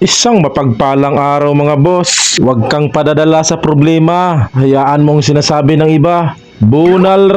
Isang mapagpalang araw mga boss. Huwag kang padadala sa problema. Hayaan mong sinasabi ng iba. Bunal!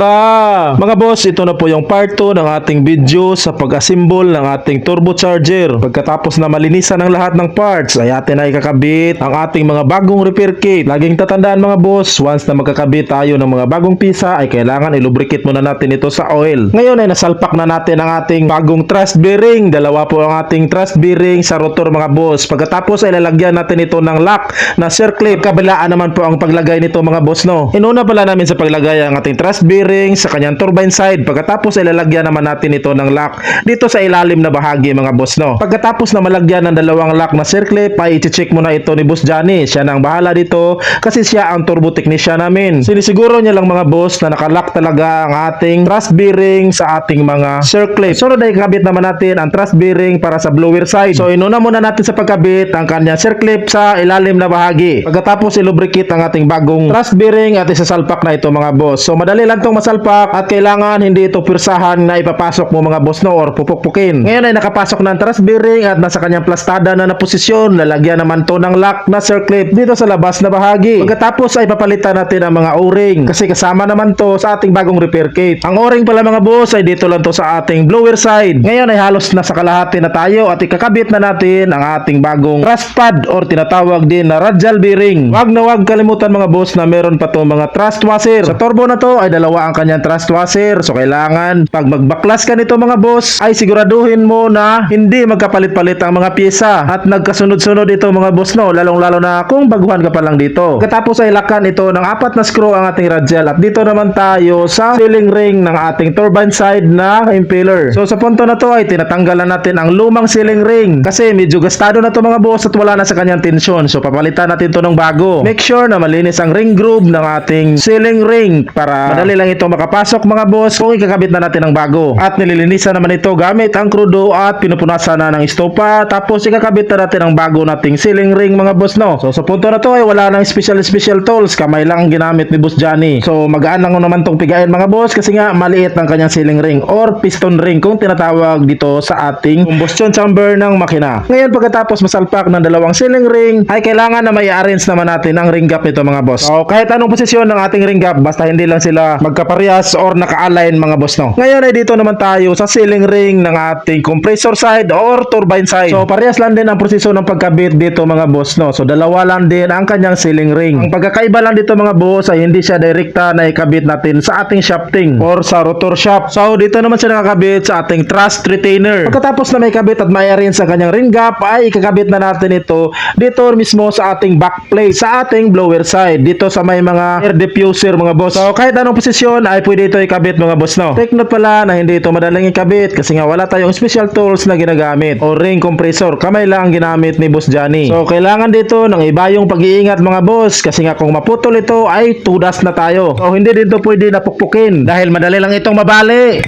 Mga boss, ito na po yung part 2 ng ating video sa pag-assemble ng ating turbocharger. Pagkatapos na malinisan ang lahat ng parts, ay atin na ikakabit ang ating mga bagong repair kit. Laging tatandaan mga boss, once na magkakabit tayo ng mga bagong pisa, ay kailangan ilubricate muna natin ito sa oil. Ngayon ay nasalpak na natin ang ating bagong thrust bearing. Dalawa po ang ating thrust bearing sa rotor mga boss. Pagkatapos ay lalagyan natin ito ng lock na circlip. Kabilaan naman po ang paglagay nito mga boss no. Inuna pala namin sa paglagay ang ating thrust bearing sa kanyang turbine side. Pagkatapos ay lalagyan naman natin ito ng lock dito sa ilalim na bahagi mga boss no. Pagkatapos na malagyan ng dalawang lock na circlip ay i-check muna ito ni Boss Johnny. Siya na ang bahala dito kasi siya ang turbo technician namin. Sinisiguro niya lang mga boss na nakalock talaga ang ating thrust bearing sa ating mga circlip. So na ikabit naman natin ang thrust bearing para sa blower side. So inuna muna natin sa pagkabit ang kanyang circlip sa ilalim na bahagi. Pagkatapos ilubricate ang ating bagong thrust bearing at isasalpak na ito mga boss. So madali lang itong masalpak at kailangan hindi ito pirsahan na ipapasok mo mga boss no or pupukpukin. Ngayon ay nakapasok ng thrust bearing at nasa kanyang plastada na na posisyon. Lalagyan naman to ng lock na circlip dito sa labas na bahagi. Pagkatapos ay papalitan natin ang mga o-ring kasi kasama naman to sa ating bagong repair kit. Ang o-ring pala mga boss ay dito lang to sa ating blower side. Ngayon ay halos na sa kalahati na tayo at ikakabit na natin ang ating bagong thrust pad or tinatawag din na radial bearing. Wag na wag kalimutan mga boss na meron pa to mga thrust washer. Sa turbo na to ay dalawa ang kanyang thrust washer. So kailangan pag magbaklas ka nito mga boss ay siguraduhin mo na hindi magkapalit-palit ang mga pyesa at nagkasunod-sunod ito mga boss no lalong lalo na kung baguhan ka pa lang dito. Katapos ay lakan ito ng apat na screw ang ating radial at dito naman tayo sa sealing ring ng ating turbine side na impeller. So sa punto na to ay tinatanggalan natin ang lumang sealing ring kasi medyo gastado na to mga boss at wala na sa kanyang tensyon. So papalitan natin to ng bago. Make sure na malinis ang ring groove ng ating sealing ring para madali lang ito makapasok mga boss kung ikakabit na natin ng bago. At nililinisan naman ito gamit ang krudo at pinupunasan na ng estopa tapos ikakabit na natin ang bago nating sealing ring mga boss no. So sa punto na to ay wala nang special special tools kamay lang ang ginamit ni Boss Johnny. So magaan lang naman tong pigain mga boss kasi nga maliit ang kanyang sealing ring or piston ring kung tinatawag dito sa ating combustion chamber ng makina. Ngayon pagkatapos masalpak ng dalawang sealing ring ay kailangan na may arrange naman natin ang ring gap nito mga boss. So kahit anong posisyon ng ating ring gap basta hindi lang sila magkaparehas or naka-align mga boss no. Ngayon ay dito naman tayo sa sealing ring ng ating compressor side or turbine side. So parehas lang din ang proseso ng pagkabit dito mga boss no. So dalawa lang din ang kanyang sealing ring. Ang pagkakaiba lang dito mga boss ay hindi siya direkta na ikabit natin sa ating shafting or sa rotor shaft. So dito naman siya nakakabit sa ating thrust retainer. Pagkatapos na may kabit at may arrange sa kanyang ring gap ay ikakabit na natin ito dito mismo sa ating back plate sa ating blower side dito sa may mga air diffuser mga boss. So kahit anong posisyon ay pwede ito ikabit mga boss no. Take note pala na hindi ito madaling ikabit kasi nga wala tayong special tools na ginagamit o ring compressor. Kamay lang ang ginamit ni Boss Johnny. So kailangan dito ng iba yung pag-iingat mga boss kasi nga kung maputol ito ay tudas na tayo. So hindi dito pwede napukpukin dahil madali lang itong mabali.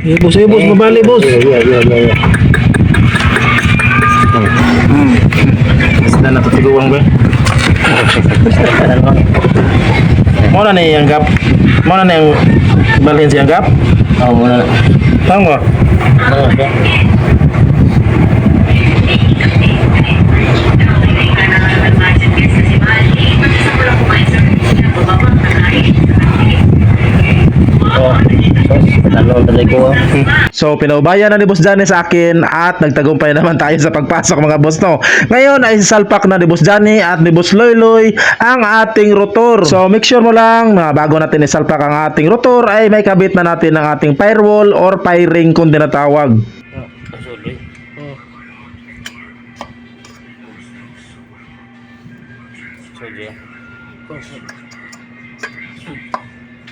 Ibos, ibos, mabali, boss. Isda na tutulungan ba? Mo na ni yang gap. Mo na ni yang balance yang gap. Oh, mo na. So pinaubayan na ni Boss Johnny sa akin at nagtagumpay naman tayo sa pagpasok mga boss no. Ngayon ay salpak na ni Boss Johnny at ni Boss Loyloy ang ating rotor. So make sure mo lang na bago natin isalpak ang ating rotor ay may kabit na natin ang ating firewall or firing kung tinatawag.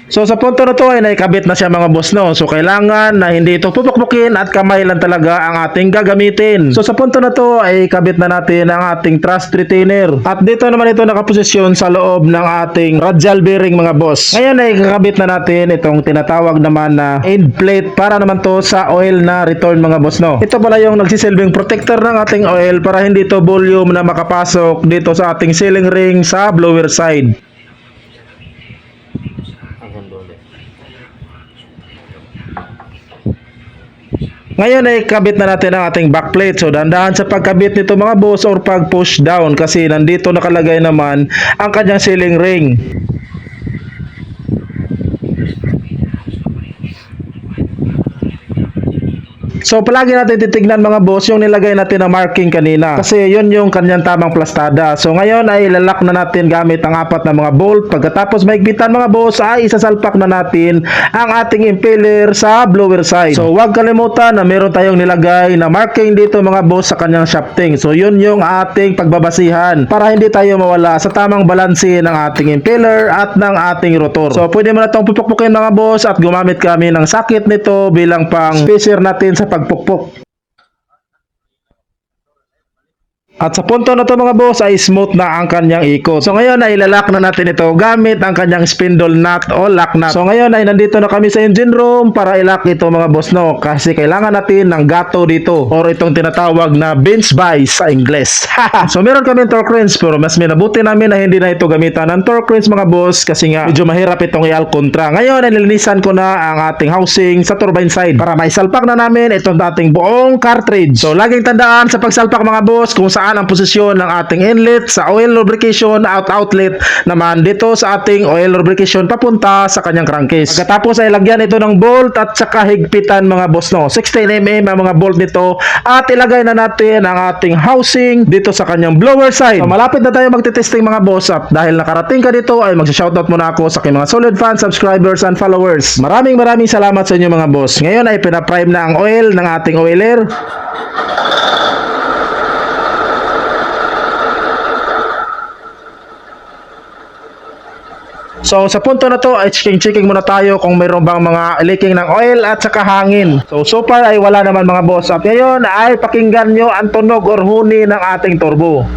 So sa punto na to ay naikabit na siya mga boss no. So kailangan na hindi ito pupukpukin at kamay lang talaga ang ating gagamitin. So sa punto na to ay kabit na natin ang ating thrust retainer. At dito naman ito nakaposisyon sa loob ng ating radial bearing mga boss. Ngayon ay kakabit na natin itong tinatawag naman na end plate para naman to sa oil na return mga boss no. Ito pala yung nagsisilbing protector ng ating oil para hindi to volume na makapasok dito sa ating sealing ring sa blower side. Ngayon ay kabit na natin ang ating backplate. So dandahan sa pagkabit nito mga boss or pag push down kasi nandito nakalagay naman ang kanyang ceiling ring. So palagi natin titignan mga boss yung nilagay natin na marking kanina kasi yun yung kanyang tamang plastada. So ngayon ay ilalak na natin gamit ang apat na mga bolt. Pagkatapos maigpitan mga boss ay isasalpak na natin ang ating impeller sa blower side. So huwag kalimutan na meron tayong nilagay na marking dito mga boss sa kanyang shafting. So yun yung ating pagbabasihan para hindi tayo mawala sa tamang balanse ng ating impeller at ng ating rotor. So pwede mo na itong pupukpukin mga boss at gumamit kami ng sakit nito bilang pang spacer natin sa pagpukpok. At sa punto na to mga boss ay smooth na ang kanyang ikot. So ngayon ay ilalak na natin ito gamit ang kanyang spindle nut o lock nut. So ngayon ay nandito na kami sa engine room para ilak ito mga boss no. Kasi kailangan natin ng gato dito or itong tinatawag na bench vise sa Ingles. so meron kami torque wrench pero mas minabuti namin na hindi na ito gamitan ng torque wrench mga boss kasi nga medyo mahirap itong i-alcontra. Ngayon ay nilinisan ko na ang ating housing sa turbine side para maisalpak na namin itong ating buong cartridge. So laging tandaan sa pagsalpak mga boss kung saan ang posisyon ng ating inlet sa oil lubrication out outlet naman dito sa ating oil lubrication papunta sa kanyang crankcase. Pagkatapos ay lagyan ito ng bolt at saka higpitan mga boss no. 16mm ang mga bolt nito at ilagay na natin ang ating housing dito sa kanyang blower side. So, malapit na tayo magte-testing mga boss at dahil nakarating ka dito ay magsa-shoutout muna ako sa aking mga solid fans, subscribers and followers. Maraming maraming salamat sa inyo mga boss. Ngayon ay pina-prime na ang oil ng ating oiler. So sa punto na to ay checking-checking muna tayo kung mayroon bang mga leaking ng oil at saka hangin. So so far ay wala naman mga boss. At ngayon ay pakinggan nyo ang tunog or huni ng ating turbo.